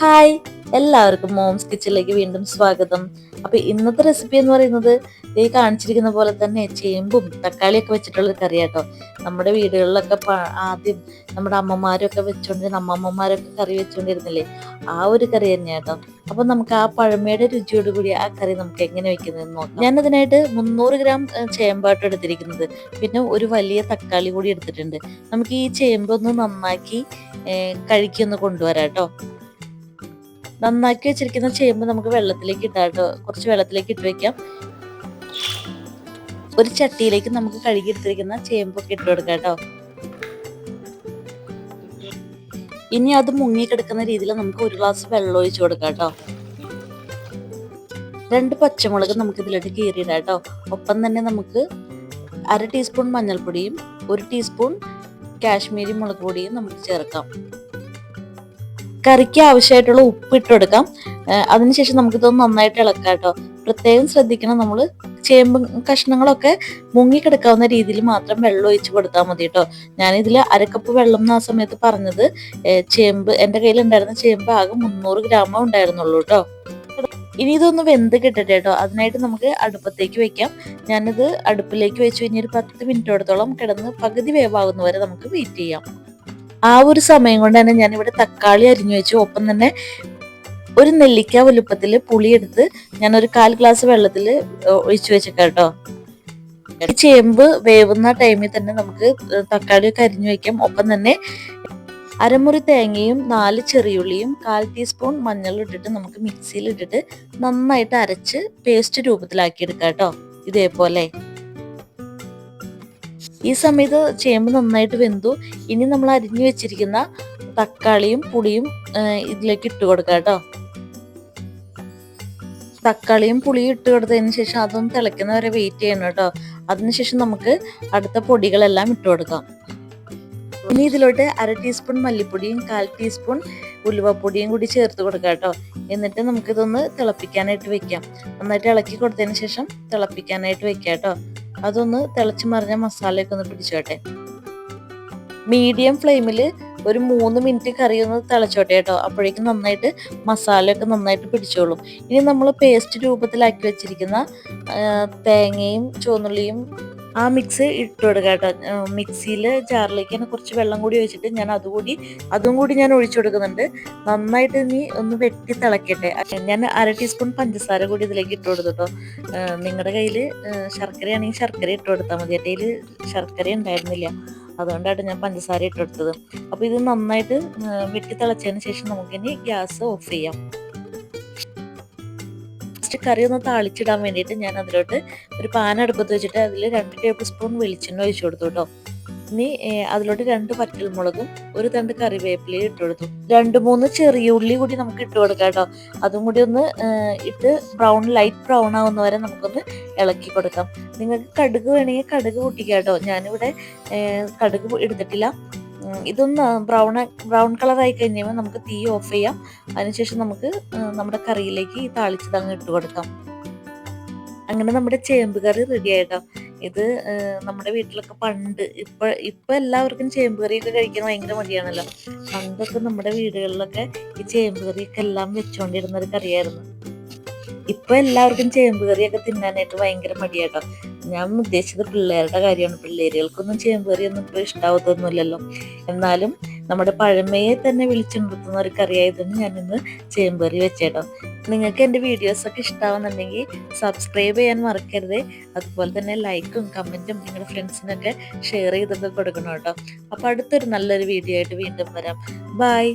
Hi എല്ലാവർക്കും moms കിച്ചണിലേക്ക് വീണ്ടും സ്വാഗതം. അപ്പൊ ഇന്നത്തെ റെസിപ്പി എന്ന് പറയുന്നത് ഈ കാണിച്ചിരിക്കുന്ന പോലെ തന്നെ ചേമ്പും തക്കാളിയൊക്കെ വെച്ചിട്ടുള്ള കറി കേട്ടോ നമ്മുടെ വീടുകളിലൊക്കെ ആദ്യം നമ്മുടെ അമ്മമാരൊക്കെ വെച്ചോണ്ടിരുന്ന അമ്മമ്മമാരൊക്കെ കറി വെച്ചോണ്ടിരുന്നില്ലേ? ആ ഒരു കറി തന്നെ കേട്ടോ അപ്പൊ നമുക്ക് ആ പഴമയുടെ രുചിയോട് കൂടി ആ കറി നമുക്ക് എങ്ങനെ വെക്കുന്നതെന്ന് നോക്കാം. ഞാൻ അതിനായിട്ട് മുന്നൂറ് ഗ്രാം ചേമ്പാട്ടോ എടുത്തിരിക്കുന്നത്. പിന്നെ ഒരു വലിയ തക്കാളി കൂടി എടുത്തിട്ടുണ്ട്. നമുക്ക് ഈ ചേമ്പൊന്ന് നന്നാക്കി കഴിക്കൊന്ന് കൊണ്ടുവരാം കേട്ടോ. നന്നാക്കി വെച്ചിരിക്കുന്ന ചേമ്പ് നമുക്ക് വെള്ളത്തിലേക്ക് ഇട്ടാം കുറച്ച് വെള്ളത്തിലേക്ക് ഇട്ട് വെക്കാം. ഒരു ചട്ടിയിലേക്ക് നമുക്ക് കഴുകി എടുത്തിരിക്കുന്ന ചേമ്പൊക്കെ ഇട്ട് കൊടുക്കാം കേട്ടോ. ഇനി അത് മുങ്ങി കിടക്കുന്ന രീതിയിൽ നമുക്ക് ഒരു ഗ്ലാസ് വെള്ളം ഒഴിച്ചു കൊടുക്കാം കേട്ടോ. രണ്ട് പച്ചമുളക് നമുക്ക് ഇതിലോട്ട് കീറിയിടാം കേട്ടോ. ഒപ്പം തന്നെ നമുക്ക് അര ടീസ്പൂൺ മഞ്ഞൾപ്പൊടിയും ഒരു ടീസ്പൂൺ കാശ്മീരി മുളക് പൊടിയും നമുക്ക് ചേർക്കാം. കറിക്ക് ആവശ്യമായിട്ടുള്ള ഉപ്പ് ഇട്ട് കൊടുക്കാം അതിനുശേഷം നമുക്കിതൊന്ന് നന്നായിട്ട് ഇളക്കാം കേട്ടോ. പ്രത്യേകം ശ്രദ്ധിക്കണം നമ്മൾ ചേമ്പ് കഷ്ണങ്ങളൊക്കെ മുങ്ങിക്കിടക്കാവുന്ന രീതിയിൽ മാത്രം വെള്ളം ഒഴിച്ച് കൊടുത്താൽ മതി കേട്ടോ. ഞാനിതിൽ അരക്കപ്പ് വെള്ളം എന്ന് ആ സമയത്ത് പറഞ്ഞത്. ചേമ്പ് എന്റെ കയ്യിൽ ഉണ്ടായിരുന്ന ചേമ്പ് ആകെ മുന്നൂറ് ഗ്രാമേ ഉണ്ടായിരുന്നുള്ളൂ കേട്ടോ. ഇനി ഇതൊന്ന് വെന്ത് കിട്ടട്ടെ കേട്ടോ. അതിനായിട്ട് നമുക്ക് അടുപ്പത്തേക്ക് വെക്കാം. ഞാനിത് അടുപ്പിലേക്ക് വെച്ച് ഇനി ഒരു പത്ത് മിനിറ്റോടത്തോളം കിടന്ന് പകുതി വേവാകുന്നവരെ നമുക്ക് വെയിറ്റ് ചെയ്യാം. ആ ഒരു സമയം കൊണ്ട് തന്നെ ഞാൻ ഇവിടെ തക്കാളി അരിഞ്ഞു വെച്ചു. ഒപ്പം തന്നെ ഒരു നെല്ലിക്ക വലുപ്പത്തിൽ പുളിയെടുത്ത് ഞാൻ ഒരു കാൽ ഗ്ലാസ് വെള്ളത്തിൽ ഒഴിച്ചു വെച്ചേക്കാം കേട്ടോ. ചേമ്പ് വേവുന്ന ടൈമിൽ തന്നെ നമുക്ക് തക്കാളിയൊക്കെ അരിഞ്ഞു വെക്കാം. ഒപ്പം തന്നെ അരമുറി തേങ്ങയും നാല് ചെറിയുള്ളിയും കാൽ ടീസ്പൂൺ മഞ്ഞളും ഇട്ടിട്ട് നമുക്ക് മിക്സിയിൽ ഇട്ടിട്ട് നന്നായിട്ട് അരച്ച് പേസ്റ്റ് രൂപത്തിലാക്കി എടുക്കാം കേട്ടോ. ഇതേപോലെ. ഈ സമയത്ത് ചേമ്പ് നന്നായിട്ട് വെന്തു. ഇനി നമ്മൾ അരിഞ്ഞു വെച്ചിരിക്കുന്ന തക്കാളിയും പുളിയും ഇതിലേക്ക് ഇട്ട് കൊടുക്കാം കേട്ടോ. തക്കാളിയും പുളിയും ഇട്ട് കൊടുത്തതിന് ശേഷം അതൊന്ന് തിളയ്ക്കുന്നവരെ വെയിറ്റ് ചെയ്യണം കേട്ടോ. അതിനുശേഷം നമുക്ക് അടുത്ത പൊടികളെല്ലാം ഇട്ട് കൊടുക്കാം. ഇനി ഇതിലോട്ട് അര ടീസ്പൂൺ മല്ലിപ്പൊടിയും കാൽ ടീസ്പൂൺ ഉലുവപ്പൊടിയും കൂടി ചേർത്ത് കൊടുക്കാം കേട്ടോ. എന്നിട്ട് നമുക്കിതൊന്ന് തിളപ്പിക്കാനായിട്ട് വെക്കാം. നന്നായിട്ട് ഇളക്കി കൊടുത്തതിന് ശേഷം തിളപ്പിക്കാനായിട്ട് വെക്കാം കേട്ടോ. അതൊന്ന് തിളച്ച് മറിഞ്ഞ മസാലയൊക്കെ ഒന്ന് പിടിച്ചോട്ടെ. മീഡിയം ഫ്ലെയിമിൽ ഒരു മൂന്ന് മിനിറ്റ് കറി ഒന്ന് തിളച്ചോട്ടെ കേട്ടോ. അപ്പോഴേക്കും നന്നായിട്ട് മസാലയൊക്കെ നന്നായിട്ട് പിടിച്ചോളും. ഇനി നമ്മൾ പേസ്റ്റ് രൂപത്തിലാക്കി വെച്ചിരിക്കുന്ന തേങ്ങയും ചുവന്നുള്ളിയും ആ മിക്സ് ഇട്ട് കൊടുക്കുക കേട്ടോ. മിക്സിയിൽ ജാറിലേക്ക് തന്നെ കുറച്ച് വെള്ളം കൂടി ഒഴിച്ചിട്ട് ഞാൻ അതുകൂടി അതും കൂടി ഞാൻ ഒഴിച്ചു കൊടുക്കുന്നുണ്ട്. നന്നായിട്ട് നീ ഒന്ന് വെട്ടി തിളക്കട്ടെ. ഞാൻ അര ടീസ്പൂൺ പഞ്ചസാര കൂടി ഇതിലേക്ക് ഇട്ട് കൊടുത്തു കേട്ടോ. നിങ്ങളുടെ കയ്യിൽ ശർക്കരയാണെങ്കിൽ ശർക്കര ഇട്ട് കൊടുത്താൽ മതി. എന്റെ കയ്യിൽ ശർക്കര ഉണ്ടായിരുന്നില്ല. അതുകൊണ്ടാണ് ഞാൻ പഞ്ചസാര ഇട്ട് കൊടുത്തത്. അപ്പോൾ ഇത് നന്നായിട്ട് വെട്ടി തിളച്ചതിന് ശേഷം നമുക്കിനി ഗ്യാസ് ഓഫ് ചെയ്യാം. ഫസ്റ്റ് കറി ഒന്ന് താളിച്ചിടാൻ വേണ്ടിയിട്ട് ഞാൻ അതിലോട്ട് ഒരു പാൻ അടുപ്പത്ത് വെച്ചിട്ട് അതിൽ രണ്ട് ടേബിൾ സ്പൂൺ വെളിച്ചെണ്ണ ഒഴിച്ചു കൊടുത്തു കേട്ടോ ഇനി അതിലോട്ട് രണ്ട് പറ്റൽമുളകും ഒരു തണ്ട് കറിവേപ്പിലയും ഇട്ട് കൊടുത്തു. രണ്ട് മൂന്ന് ചെറിയ ഉള്ളി കൂടി നമുക്ക് ഇട്ട് കൊടുക്കാം കേട്ടോ അതും കൂടി ഒന്ന് ഇട്ട് ബ്രൗൺ ലൈറ്റ് ബ്രൗൺ ആവുന്ന വരെ നമുക്കൊന്ന് ഇളക്കി കൊടുക്കാം. നിങ്ങൾക്ക് കടുക് വേണമെങ്കിൽ കടുക് പൊട്ടിക്കാം കേട്ടോ ഞാനിവിടെ കടുക് എടുത്തിട്ടില്ല. ഇതൊന്ന് ബ്രൗൺ ബ്രൗൺ കളർ ആയി കഴിഞ്ഞാൽ നമുക്ക് തീ ഓഫ് ചെയ്യാം. അതിനുശേഷം നമുക്ക് നമ്മുടെ കറിയിലേക്ക് ഈ താളിച്ചത് അങ്ങ് ഇട്ട് കൊടുക്കാം. അങ്ങനെ നമ്മുടെ ചേമ്പ് കറി റെഡി ആയിട്ടോ. ഇത് നമ്മുടെ വീട്ടിലൊക്കെ പണ്ട് ഇപ്പൊ ഇപ്പൊ എല്ലാവർക്കും ചേമ്പ് കറിയൊക്കെ കഴിക്കാൻ ഭയങ്കര മടിയാണല്ലോ. പണ്ടൊക്കെ നമ്മുടെ വീടുകളിലൊക്കെ ഈ ചേമ്പ് കറിയൊക്കെ എല്ലാം വെച്ചുകൊണ്ടിരുന്ന ഒരു കറിയായിരുന്നു. ഇപ്പൊ എല്ലാവർക്കും ചേമ്പ് കറിയൊക്കെ തിന്നാനായിട്ട് ഭയങ്കര മടിയാട്ടോ. ഞാൻ ഉദ്ദേശിച്ചത് പിള്ളേരുടെ കാര്യമാണ്. പിള്ളേരുകൾക്കൊന്നും ചേമ്പേറിയൊന്നും ഇപ്പോൾ ഇപ്പൊ ഇഷ്ടാവത്തൊന്നുമില്ലല്ലോ എന്നാലും നമ്മുടെ പഴമയെ തന്നെ വിളിച്ചു നിർത്തുന്ന ഒരു കറിയായതുകൊണ്ട് ഞാൻ ഇന്ന് ചേമ്പ് കറി വെച്ചേട്ടോ. നിങ്ങൾക്ക് എന്റെ വീഡിയോസൊക്കെ ഇഷ്ടാവുന്നുണ്ടെങ്കിൽ സബ്സ്ക്രൈബ് ചെയ്യാൻ മറക്കരുത്. അതുപോലെ തന്നെ ലൈക്കും കമന്റും നിങ്ങളുടെ ഫ്രണ്ട്സിനൊക്കെ ഷെയർ ചെയ്തൊക്കെ കൊടുക്കണം കേട്ടോ. അപ്പോൾ അടുത്തൊരു നല്ലൊരു വീഡിയോ ആയിട്ട് വീണ്ടും വരാം. ബൈ.